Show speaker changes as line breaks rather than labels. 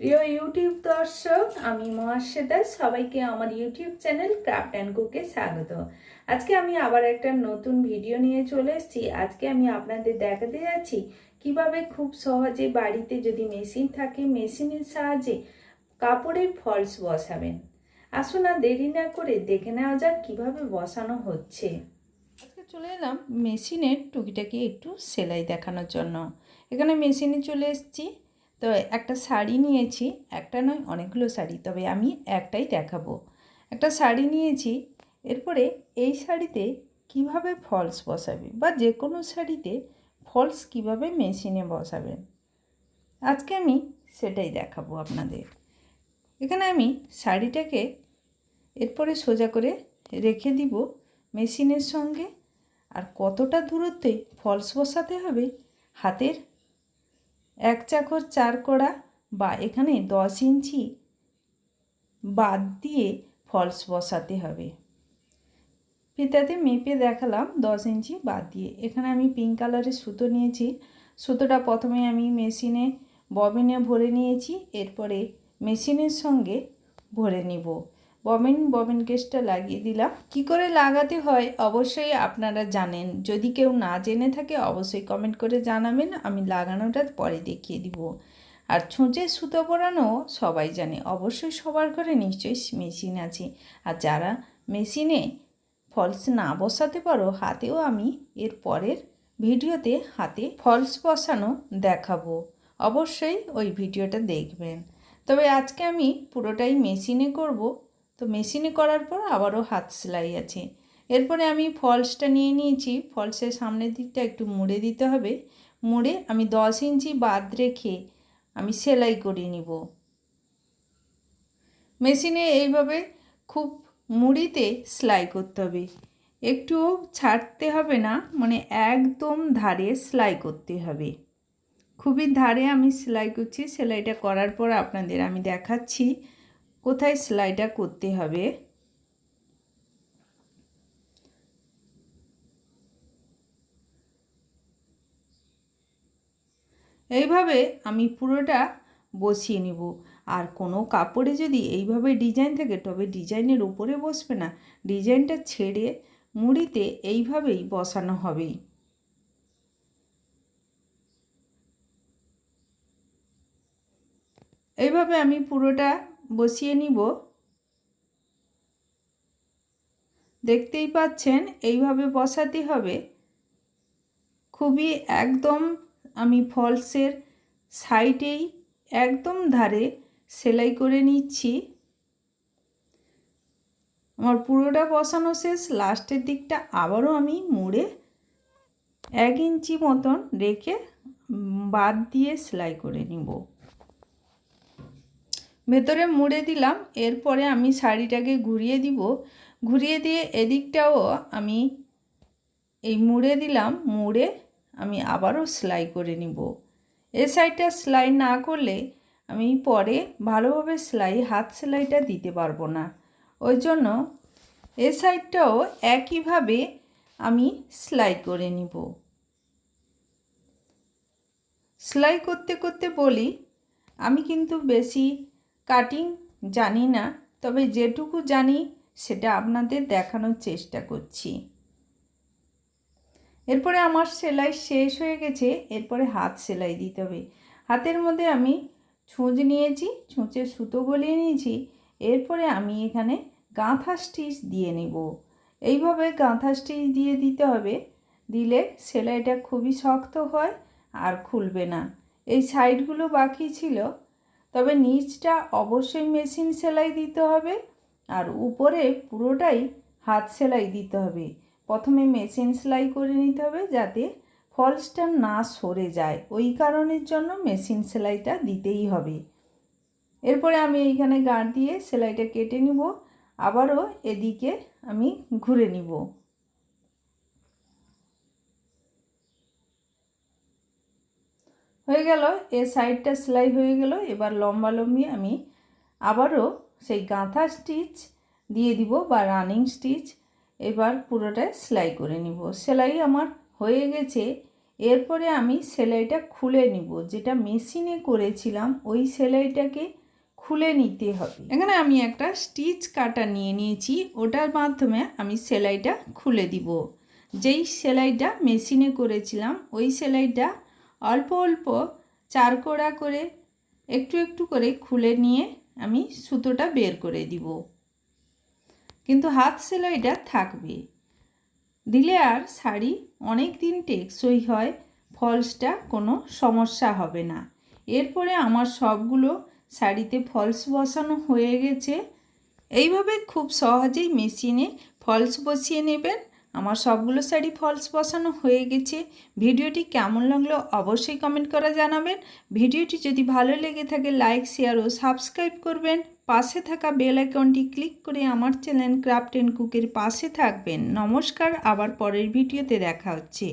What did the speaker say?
প্রিয় ইউটিউব দর্শক, আমি মহাশ্বেতা। সবাইকে আমার ইউটিউব চ্যানেল ক্রাফট অ্যান্ড কুকে স্বাগত। আজকে আমি আবার একটা নতুন ভিডিও নিয়ে চলে এসেছি। আজকে আমি আপনাদের দেখাতে যাচ্ছি কীভাবে খুব সহজে বাড়িতে যদি মেশিন থাকে, মেশিনের সাহায্যে কাপড়ের ফলস বসাবেন। আসুন আর দেরি না করে দেখে নেওয়া যাক কীভাবে বসানো হচ্ছে। আজকে চলে এলাম মেশিনের টুকিটাকি একটু সেলাই দেখানোর জন্য। এখানে মেশিনে চলে এসেছি। তো একটা শাড়ি নিয়েছি, একটা নয় অনেকগুলো শাড়ি, তবে আমি একটাই দেখাবো। একটা শাড়ি নিয়েছি, এরপরে এই শাড়িতে কীভাবে ফলস বসাবে বা যে কোনো শাড়িতে ফলস কীভাবে মেশিনে বসাবেন? আজকে আমি সেটাই দেখাবো আপনাদের। এখানে আমি শাড়িটাকে এরপরে সোজা করে রেখে দিব মেশিনের সঙ্গে। আর কতটা দূরত্বে ফলস বসাতে হবে, হাতের এক চাকর চার কড়া বা এখানে দশ ইঞ্চি বাদ দিয়ে ফলস বসাতে হবে। ফিতাতে মেপে দেখালাম দশ ইঞ্চি বাদ দিয়ে। এখানে আমি পিঙ্ক কালারের সুতো নিয়েছি। সুতোটা প্রথমে আমি মেশিনে ববিনে ভরে নিয়েছি। এরপরে মেশিনের সঙ্গে ভরে নিব। ববিন ববিন কেসটা লাগিয়ে দিলাম। কি করে লাগাতে হয় অবশ্যই আপনারা জানেন। যদি কেউ না জেনে থাকে অবশ্যই কমেন্ট করে জানাবেন, আমি লাগানোটা পরে দেখিয়ে দিব। আর ছুঁচে সুতো পরানো সবাই জানে, অবশ্যই সবার ঘরে নিশ্চয়ই মেশিন আছে। আর যারা মেশিনে ফলস না বসাতে পারো, হাতেও আমি এর পরের ভিডিওতে হাতে ফলস বসানো দেখাবো। অবশ্যই ওই ভিডিওটা দেখবেন। তবে আজকে আমি পুরোটাই মেশিনে করব। তো মেশিনে করার পর আবারও হাত সেলাই আছে এরপরে আমি ফলসটা নিয়ে নিয়েছি। ফলসের সামনের দিকটা একটু মুড়ে দিতে হবে। মুড়ে আমি দশ ইঞ্চি বাদ রেখে আমি সেলাই করে নিব। মেশিনে এইভাবে খুব মুড়িতে সেলাই করতে হবে। একটুও ছাড়তে হবে না মানে একদম ধারে সেলাই করতে হবে। খুবই ধারে আমি সেলাই করছি। সেলাইটা করার পর আপনাদের আমি দেখাচ্ছি। কোথায় সেলাইটা করতে হবে? এইভাবে আমি পুরোটা বসিয়ে নিব। আর কোনো কাপড়ে যদি এইভাবে ডিজাইন থাকে, তবে ডিজাইনের উপরে বসবে না। ডিজাইনটা ছেড়ে মুড়িতে এইভাবেই বসানো হবে এইভাবে আমি পুরোটা বসিয়ে নিব। দেখতেই পাচ্ছেন, এইভাবে বসাতে হবে। খুবই একদম আমি ফলসের সাইডেই একদম ধারে সেলাই করে নিচ্ছি। আমার পুরোটা বসানো শেষ, লাস্টের দিকটা আবারও আমি মুড়ে এক ইঞ্চি মতন রেখে বাদ দিয়ে সেলাই করে নিব। ভেতরে মুড়ে দিলাম, এরপরে আমি শাড়িটাকে ঘুরিয়ে দিব। ঘুরিয়ে দিয়ে এদিকটাও আমি এই মুড়ে দিলাম, মুড়ে আমি আবারও সেলাই করে নিব। এ সাইডটা সেলাই না করলে আমি পরে ভালোভাবে সেলাই, হাত সেলাইটা দিতে পারব না। ওই জন্য এ সাইডটাও একইভাবে আমি সেলাই করে নিব। সেলাই করতে করতে বলি, আমি কিন্তু বেশি কাটিং জানি না, তবে যেটুকু জানি সেটা আপনাদের দেখানোর চেষ্টা করছি। এরপরে আমার সেলাই শেষ হয়ে গেছে, এরপরে হাত সেলাই দিতে হবে। হাতের মধ্যে আমি ছুঁচ নিয়েছি ছুঁচে সুতো গলিয়ে নিয়েছি, এরপরে আমি এখানে গাঁথা স্টিচ দিয়ে নেব। এইভাবে গাঁথা স্টিচ দিয়ে দিতে হবে, দিলে সেলাইটা খুবই শক্ত হয় আর খুলবে না। এই সাইডগুলো বাকি ছিল তবে নিচটা অবশ্যই মেশিন সেলাই দিতে হবে আর উপরে পুরোটাই হাত সেলাই দিতে হবে। প্রথমে মেশিন সেলাই করে নিতে হবে যাতে ফলসটা না সরে যায়। ওই কারণের জন্য মেশিন সেলাইটা দিতেই হবে। এরপরে আমি এইখানে গাঁট দিয়ে সেলাইটা কেটে নিব। আবারও এদিকে আমি ঘুরে নিব। হয়ে গেল, এ সাইডটা সেলাই হয়ে গেল। এবার লম্বা লম্বি আমি আবারও সেই গাঁথা স্টিচ দিয়ে দিব বা রানিং স্টিচ। এবার পুরোটা সেলাই করে নিব। সেলাই আমার হয়ে গেছে। এরপরে আমি সেলাইটা খুলে নিব। যেটা মেশিনে করেছিলাম, ওই সেলাইটাকে খুলে নিতে হবে। এখানে আমি একটা স্টিচ কাটা নিয়ে নিয়েছি। ওটার মাধ্যমে আমি সেলাইটা খুলে দিব। যেই সেলাইটা মেশিনে করেছিলাম, ওই সেলাইটা অল্প অল্প চার কোড়া করে একটু একটু করে খুলে নিয়ে আমি সুতোটা বের করে দিব। কিন্তু হাত সেলাইটা থাকবে। দিলে আর শাড়ি অনেক দিন টেকসই হয়, ফলসটা কোনো সমস্যা হবে না। এরপরে আমার সবগুলো শাড়িতে ফলস বসানো হয়ে গেছে। এইভাবে খুব সহজেই মেশিনে ফলস বসিয়ে নেবেন। আমার সবগুলো শাড়ি ফলস বসানো হয়ে গেছে। ভিডিওটি কেমন লাগল অবশ্যই কমেন্ট করা জানাবেন। ভিডিওটি যদি ভালো লেগে থাকে লাইক শেয়ার ও সাবস্ক্রাইব করবেন। পাশে থাকা বেল আইকনটি ক্লিক করে আমার চ্যানেল ক্রাফট অ্যান্ড কুকের পাশে থাকবেন। নমস্কার, আবার পরের ভিডিওতে দেখা হচ্ছে।